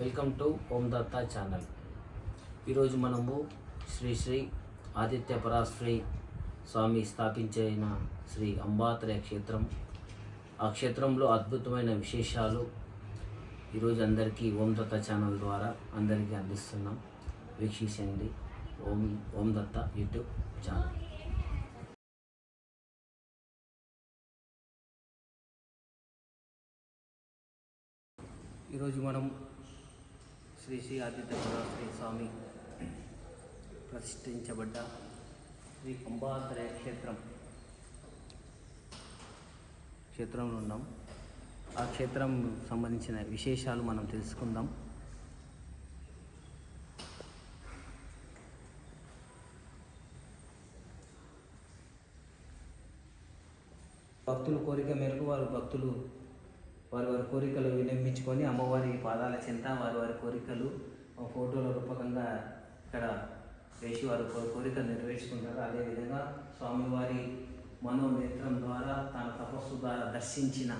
Welcome to Om Datta channel. ఈరోజు మనము శ్రీ శ్రీ ఆదిత్య పరాశ్రీ స్వామి స్థాపించిన శ్రీ అంబాత్రయ క్షేత్రం. ఆ క్షేత్రంలో అద్భుతమైన విశేషాలు ఈరోజు అందరికీ ఓం దత్త ఛానల్ ద్వారా అందరికీ అందిస్తున్నాం. వీక్షించండి ఓం ఓం దత్త యూట్యూబ్ ఛానల్. ఈరోజు మనం శ్రీ శ్రీ ఆదిత్య శ్రీ స్వామి ప్రతిష్ఠించబడ్డ శ్రీ అంబాత్రయ క్షేత్రం. క్షేత్రంలో ఉన్నాం. ఆ క్షేత్రం సంబంధించిన విశేషాలు మనం తెలుసుకుందాం. భక్తుల కోరిక మేరకు వారు భక్తులు వారి వారి కోరికలు వినిపించుకొని అమ్మవారి పాదాల చెంత వారి వారి కోరికలు ఫోటోల రూపకంగా ఇక్కడ వేసి వారి కోరికలు నెరవేర్చుకుంటారు. అదేవిధంగా స్వామివారి మనోనేత్రం ద్వారా తన తపస్సు ద్వారా దర్శించిన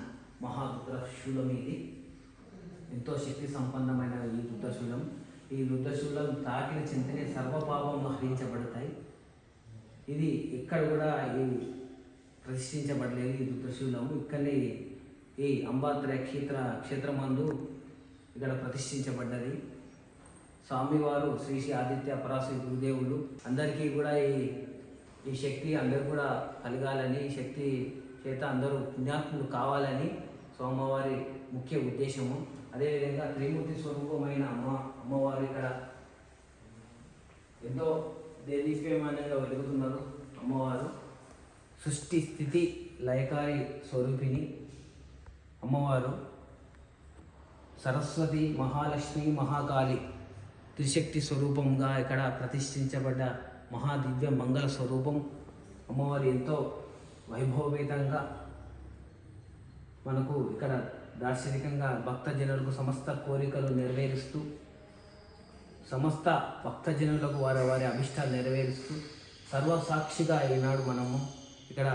మహారుద్రశూలం ఇది. ఎంతో శక్తి సంపన్నమైన ఈ రుద్రశూలం ఈ రుద్రశూలం తాకిన చింతనే సర్వపాపంలో హరించబడతాయి. ఇది ఇక్కడ కూడా ఈ ప్రతిష్ఠించబడలేదు ఈ రుద్రశూలము ఇక్కడనే ఈ అంబాత్రయ క్షేత్ర క్షేత్రమందు ఇక్కడ ప్రతిష్ఠించబడ్డది. స్వామివారు శ్రీ శ్రీ ఆదిత్య పరాశరి గురుదేవులు అందరికీ కూడా ఈ ఈ శక్తి అందరూ కూడా కలగాలని ఈ శక్తి చేత అందరూ పుణ్యాత్ములు కావాలని స్వామివారి ముఖ్య ఉద్దేశము. అదేవిధంగా త్రిమూర్తి స్వరూపమైన అమ్మ అమ్మవారు ఇక్కడ ఎంతో దేదీప్యమానంగా వెలుగుతున్నారు అమ్మవారు. సృష్టి స్థితి లయకారి స్వరూపిణి. అమ్మవారు సరస్వతి మహాలక్ష్మి మహాకాళి త్రిశక్తి స్వరూపంగా ఇక్కడ ప్రతిష్ఠించబడ్డ మహాదివ్య మంగళ స్వరూపం. అమ్మవారు ఎంతో వైభవపేతంగా మనకు ఇక్కడ దార్శనికంగా భక్తజనులకు సమస్త కోరికలు నెరవేరుస్తూ సమస్త భక్తజనులకు వారి వారి అభిష్టాలు నెరవేరుస్తూ సర్వసాక్షిగా ఈనాడు మనము ఇక్కడ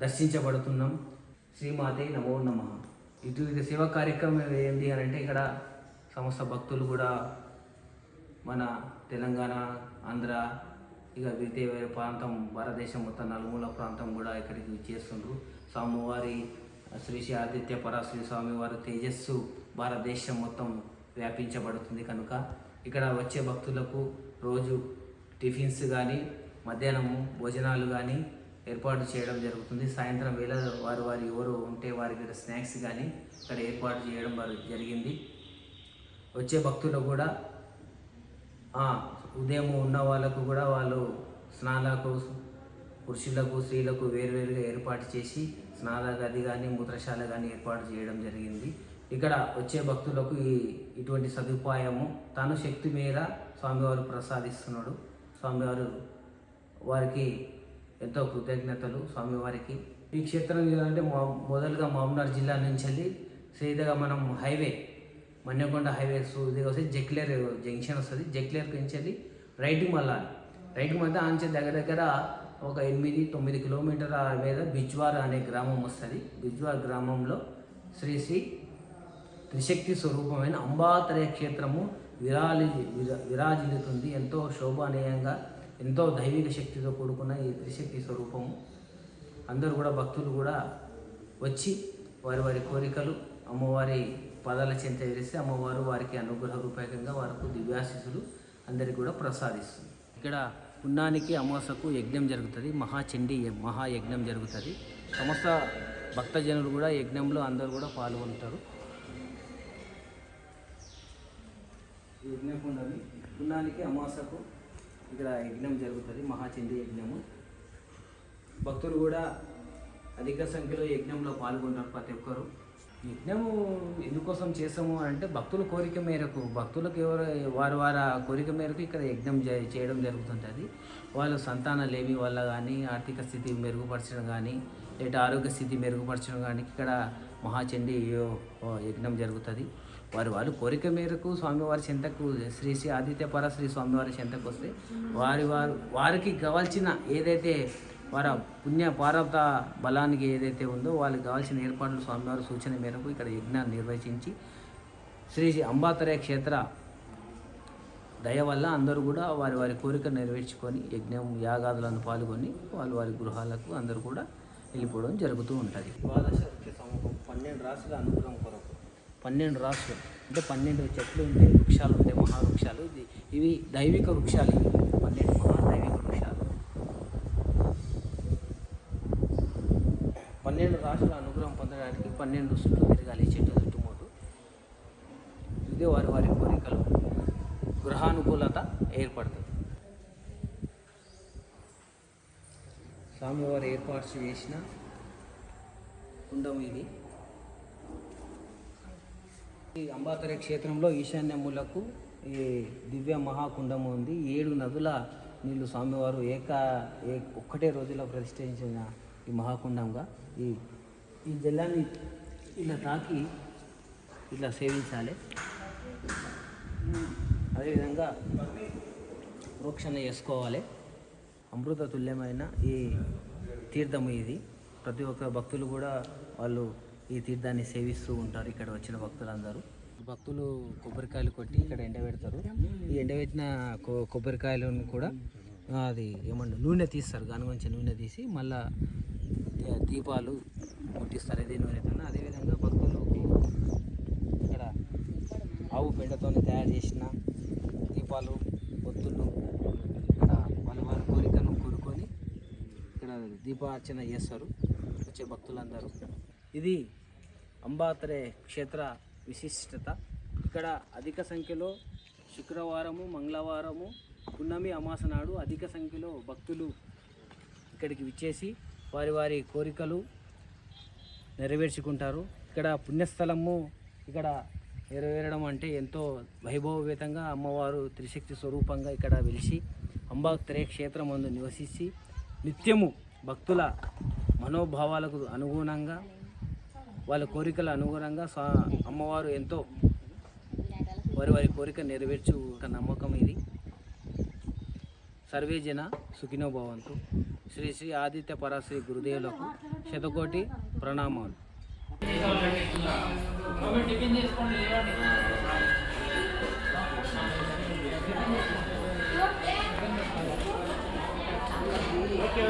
దర్శించబడుతున్నాం. శ్రీమాతే నమో నమ. ఇటు ఇది సేవ కార్యక్రమం ఏంటి అని అంటే ఇక్కడ సమస్త భక్తులు కూడా మన తెలంగాణ ఆంధ్ర ఇక వేరే వేరే ప్రాంతం భారతదేశం మొత్తం నలుమూల ప్రాంతం కూడా ఇక్కడికి చేస్తుండ్రు. స్వామివారి శ్రీ శ్రీ ఆదిత్య పరాశ్రీ స్వామివారి తేజస్సు భారతదేశం మొత్తం వ్యాపించబడుతుంది కనుక ఇక్కడ వచ్చే భక్తులకు రోజు టిఫిన్స్ కానీ మధ్యాహ్నము భోజనాలు కానీ ఏర్పాటు చేయడం జరుగుతుంది. సాయంత్రం వేళ వారు వారు ఎవరు ఉంటే వారికి స్నాక్స్ కానీ ఇక్కడ ఏర్పాటు చేయడం వారు జరిగింది. వచ్చే భక్తులు కూడా ఉదయం ఉన్న వాళ్ళకు కూడా వాళ్ళు స్నానాలకు పురుషులకు స్త్రీలకు వేరువేరుగా ఏర్పాటు చేసి స్నాన గది కానీ మూత్రశాల కానీ ఏర్పాటు చేయడం జరిగింది. ఇక్కడ వచ్చే భక్తులకు ఈ ఇటువంటి సదుపాయము తాను శక్తి మీద స్వామివారు ప్రసాదిస్తున్నాడు. స్వామివారు వారికి ఎంతో కృతజ్ఞతలు స్వామివారికి. ఈ క్షేత్రం ఏంటంటే మా మొదలుగా మామూనార్ జిల్లా నుంచి వెళ్ళి సీదాగా మనం హైవే మన్యకొండ హైవే సూదిగా వస్తే జక్లేర్ జంక్షన్ వస్తుంది. జక్లేర్ నుంచి వెళ్ళి రైట్కి మళ్ళీ రైట్కి మధ్య ఆంచే దగ్గర దగ్గర ఒక ఎనిమిది తొమ్మిది కిలోమీటర్ల మీద బిజ్వార్ అనే గ్రామం వస్తుంది. బిజ్వార్ గ్రామంలో శ్రీ శ్రీ త్రిశక్తి స్వరూపమైన అంబాత్రయ క్షేత్రము విరాలి విరా- విరాజిల్లుతుంది. ఎంతో శోభనీయంగా ఎంతో దైవిక శక్తితో కూడుకున్న ఈ త్రిశక్తి స్వరూపము. అందరూ కూడా భక్తులు కూడా వచ్చి వారి వారి కోరికలు అమ్మవారి పదాల చెంత వేస్తే అమ్మవారు వారికి అనుగ్రహ రూపకంగా వారికి దివ్యాశిసులు అందరికీ కూడా ప్రసాదిస్తుంది. ఇక్కడ పుణ్యానికి అమాసకు యజ్ఞం జరుగుతుంది. మహాచండీ మహాయజ్ఞం జరుగుతుంది. సమస్త భక్తజనులు కూడా యజ్ఞంలో అందరూ కూడా పాల్గొంటారు. యజ్ఞం యజ్ఞకుండని పుణ్యానికి అమాసకు ఇక్కడ యజ్ఞం జరుగుతుంది మహాచండీ యజ్ఞము. భక్తులు కూడా అధిక సంఖ్యలో యజ్ఞంలో పాల్గొంటారు ప్రతి ఒక్కరు. యజ్ఞము ఎందుకోసం చేసాము అంటే భక్తుల కోరిక మేరకు భక్తులకు ఎవరు వారి వారి కోరిక మేరకు ఇక్కడ యజ్ఞం చేయడం జరుగుతుంటుంది. వాళ్ళు సంతాన లేమి వల్ల కానీ ఆర్థిక స్థితి మెరుగుపరచడం కానీ లేదా ఆరోగ్య స్థితి మెరుగుపరచడం కానీ ఇక్కడ మహాచండీ యజ్ఞం జరుగుతుంది. వారి వాళ్ళు కోరిక మేరకు స్వామివారి చెంతకు శ్రీ శ్రీ ఆదిత్య పరశ్రీ స్వామివారి చెంతకు వస్తే వారి వారు వారికి కావాల్సిన ఏదైతే వారి పుణ్య పార్వత బలానికి ఏదైతే ఉందో వాళ్ళకి కావాల్సిన ఏర్పాట్లు స్వామివారి సూచన మేరకు ఇక్కడ యజ్ఞాన్ని నిర్వహించి శ్రీ అంబాతరయ క్షేత్ర దయ వల్ల అందరూ కూడా వారి వారి కోరిక నెరవేర్చుకొని యజ్ఞం యాగాదులను పాల్గొని వాళ్ళు వారి గృహాలకు అందరూ కూడా వెళ్ళిపోవడం జరుగుతూ ఉంటుంది. ద్వాదశ పన్నెండు రాశుల అనుగ్రహం కొరకు పన్నెండు రాసులు అంటే పన్నెండు చెట్లు ఉంటాయి వృక్షాలు ఉంటాయి మహావృక్షాలు. ఇది ఇవి దైవిక వృక్షాలు ఇవి. పన్నెండు మహా దైవిక వృక్షాలు. పన్నెండు రాసుల అనుగ్రహం పొందడానికి పన్నెండు చుట్టూ తిరగాలి చెట్టు చుట్టుముట్టు. ఇదే వారి వారి కోరికలు. గృహానుకూలత ఏర్పడుతుంది. స్వామివారు ఏర్పాటు చేసిన కుండం ఇది. ఈ అంబాతర క్షేత్రంలో ఈశాన్య మూలకు ఈ దివ్య మహాకుండం ఉంది. ఏడు నదుల నీళ్ళు స్వామివారు ఏక ఏ ఒక్కటే రోజులో ప్రతిష్ఠించిన ఈ మహాకుండంగా ఈ ఈ జలాన్ని ఇలా తాకి ఇట్లా సేవించాలి. అదేవిధంగా ప్రోక్షణ చేసుకోవాలి. అమృత తుల్యమైన ఈ తీర్థము ఇది. ప్రతి ఒక్క భక్తులు కూడా వాళ్ళు ఈ తీర్థాన్ని సేవిస్తూ ఉంటారు ఇక్కడ వచ్చిన భక్తులందరూ. భక్తులు కొబ్బరికాయలు కొట్టి ఇక్కడ ఎండబెడతారు ఈ ఎండబెట్టిన కొ కొబ్బరికాయలను కూడా అది ఏమన్నా నూనె తీస్తారు. గనుగొంచి నూనె తీసి మళ్ళా దీపాలు ముట్టిస్తారు. ఇదే నూనెతో అదేవిధంగా భక్తులు ఇక్కడ ఆవు పెండతో తయారు చేసిన దీపాలు పొత్తులు ఇక్కడ వాళ్ళ వాళ్ళ కోరికను కోరుకొని ఇక్కడ దీపార్చన చేస్తారు. వచ్చే భక్తులందరూ. ఇది అంబాతరే క్షేత్ర విశిష్టత. ఇక్కడ అధిక సంఖ్యలో శుక్రవారము మంగళవారము పున్నమి అమాస నాడు అధిక సంఖ్యలో భక్తులు ఇక్కడికి విచ్చేసి వారి వారి కోరికలు నెరవేర్చుకుంటారు. ఇక్కడ పుణ్యస్థలము ఇక్కడ నెరవేరడం అంటే ఎంతో వైభవవేతంగా అమ్మవారు త్రిశక్తి స్వరూపంగా ఇక్కడ వెలిసి అంబాత్రే క్షేత్రం మందు నివసించి నిత్యము భక్తుల మనోభావాలకు అనుగుణంగా వాళ్ళ కోరికల అనుగుణంగా స్వా అమ్మవారు ఎంతో వారి వారి కోరిక నెరవేర్చు ఒక నమ్మకం ఇది. సర్వే జన సుఖినో భవంతు. శ్రీ శ్రీ ఆదిత్య పరాశ్రీ గురుదేవులకు శతకోటి ప్రణామాలు. ఓకే.